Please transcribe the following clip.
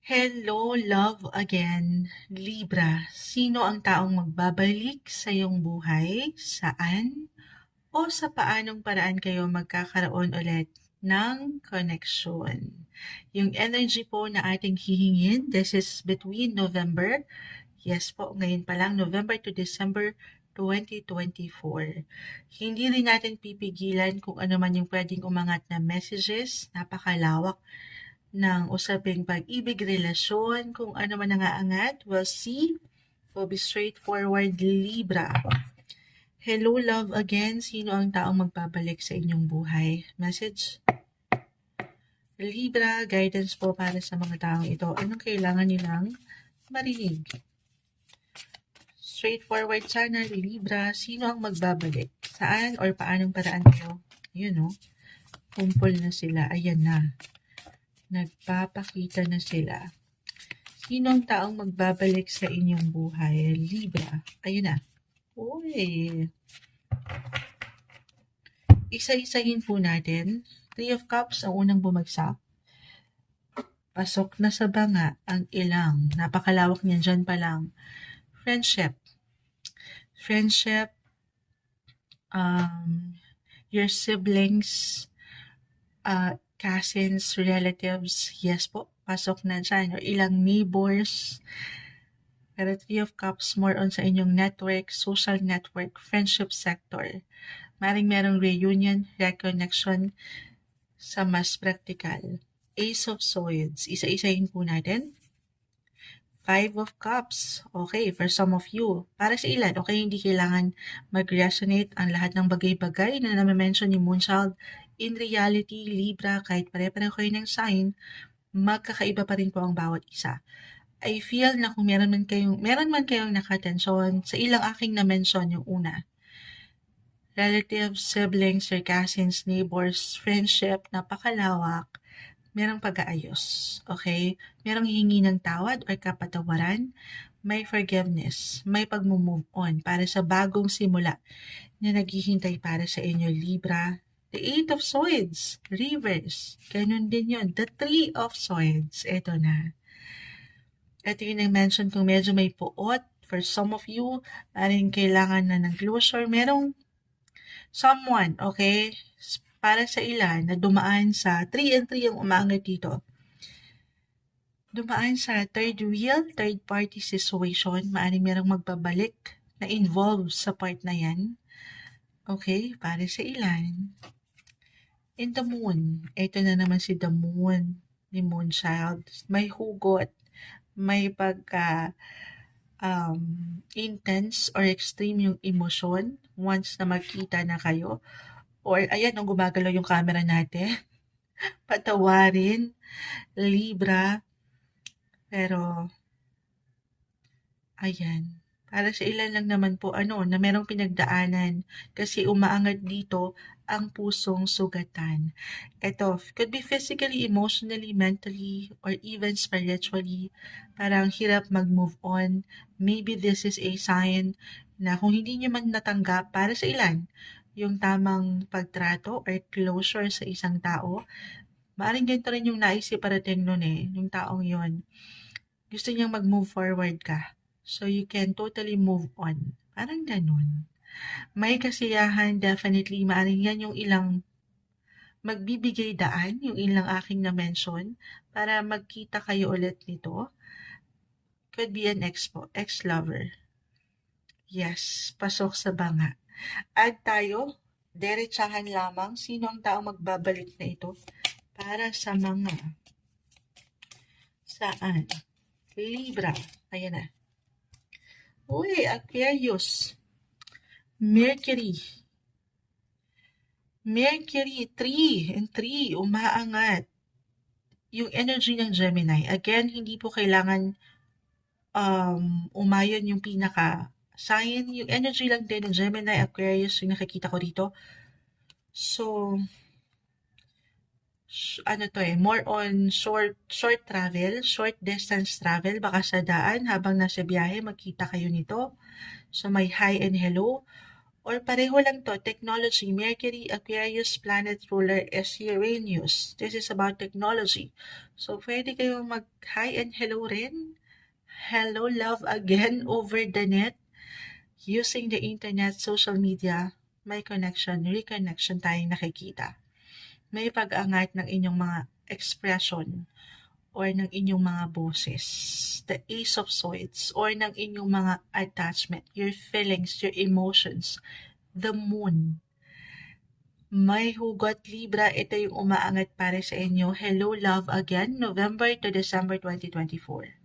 Hello, love again. Libra, sino ang taong magbabalik sa iyong buhay? Saan? O sa paanong paraan kayo magkakaroon ulit ng connection? Yung energy po na ating hihingin, this is between November, yes po, ngayon pa lang, November to December 2024. Hindi rin natin pipigilan kung ano man yung pwedeng umangat na messages, napakalawak ng usaping pag-ibig, relasyon, kung ano man ang aangat, we'll see. Will be straightforward Libra. Hello love again. Sino ang taong magbabalik sa inyong buhay? Message? Libra, guidance po para sa mga taong ito. Anong kailangan nilang marinig? Straightforward sana, Libra. Sino ang magbabalik? Saan or paanong paraan kayo? Yun, no? Kumpol na sila. Ayan na. Nagpapakita na sila. Sino ang taong magbabalik sa inyong buhay? Libra. Ayun na. Uy. Isa-isahin po natin. Three of Cups ang unang bumagsak. Pasok na sa banga ang ilang. Napakalawak niyan dyan pa lang. Friendship. Friendship. Um, your siblings. Uh, cousins, relatives, yes po, pasok na dyan. Or ilang neighbors. Pero Three of Cups, more on sa inyong network, social network, friendship sector. Maring merong reunion, reconnection sa mas practical. Ace of Swords, isa-isahin po natin. Five of Cups, okay, for some of you. Para sa ilan, okay, hindi kailangan mag-resonate ang lahat ng bagay-bagay na na-mention ni Moonchild in reality, Libra, kahit pare-pareho kayo ng sign, magkakaiba pa rin po ang bawat isa. I feel na kung meron man kayong, meron man kayong nakatensyon, sa ilang aking na-mention yung una. Relatives, siblings, your cousins, neighbors, friendship, napakalawak, merong pag-aayos. Okay? Merong hingi ng tawad or kapatawaran, may forgiveness, may pag-move on para sa bagong simula na naghihintay para sa inyo, Libra, The Eight of Swords, reverse. Ganun din yon. The Three of Swords, ito na. Ito yung nag-mention kung medyo may puot. For some of you, maring kailangan na ng closure. Merong someone, okay, para sa ilan na dumaan sa 3 and 3 ang umangat dito. Dumaan sa third wheel, third party situation, maaaring merong magbabalik na involved sa part na yan. Okay, para sa ilan. In the moon, ito na naman si the moon ni Moonchild. May hugot, may pagka um, intense or extreme yung emosyon once na magkita na kayo. Or ayan, nung gumagalaw yung camera natin. Patawarin, Libra. Pero, ayan, para sa ilan lang naman po ano na merong pinagdaanan kasi umaangat dito ang pusong sugatan. Ito, could be physically, emotionally, mentally, or even spiritually. Parang hirap mag-move on. Maybe this is a sign na kung hindi nyo man natanggap para sa ilan, yung tamang pagtrato or closure sa isang tao, maaaring ganito rin yung naisip parating nun eh, yung taong yon Gusto niyang mag-move forward ka So you can totally move on. Parang ganun. May kasiyahan, definitely. Maaaring yan yung ilang magbibigay daan, yung ilang aking na-mention, para magkita kayo ulit nito. Could be an ex po, ex-lover. Yes, pasok sa banga. Add tayo, derechahan lamang, sino ang tao magbabalik na ito para sa mga saan? Libra. Ayan na. Uy, Aquarius. Mercury. Mercury, 3 and 3, umaangat. Yung energy ng Gemini. Again, hindi po kailangan um, umayon yung pinaka sign. Yung energy lang din ng Gemini, Aquarius, yung nakikita ko dito. So, ano to eh, more on short short travel, short distance travel, baka sa daan habang nasa biyahe magkita kayo nito. So may hi and hello Or pareho lang to, technology. Mercury, Aquarius, planet ruler is Uranus. This is about technology. So, pwede kayong mag-hi and hello rin. Hello, love again over the net. Using the internet, social media, may connection, reconnection tayong nakikita. May pag-angat ng inyong mga expression or ng inyong mga boses. The Ace of Swords or ng inyong mga attachment, your feelings, your emotions. The Moon. May hugot Libra, ito yung umaangat para sa inyo. Hello, love again, November to December 2024.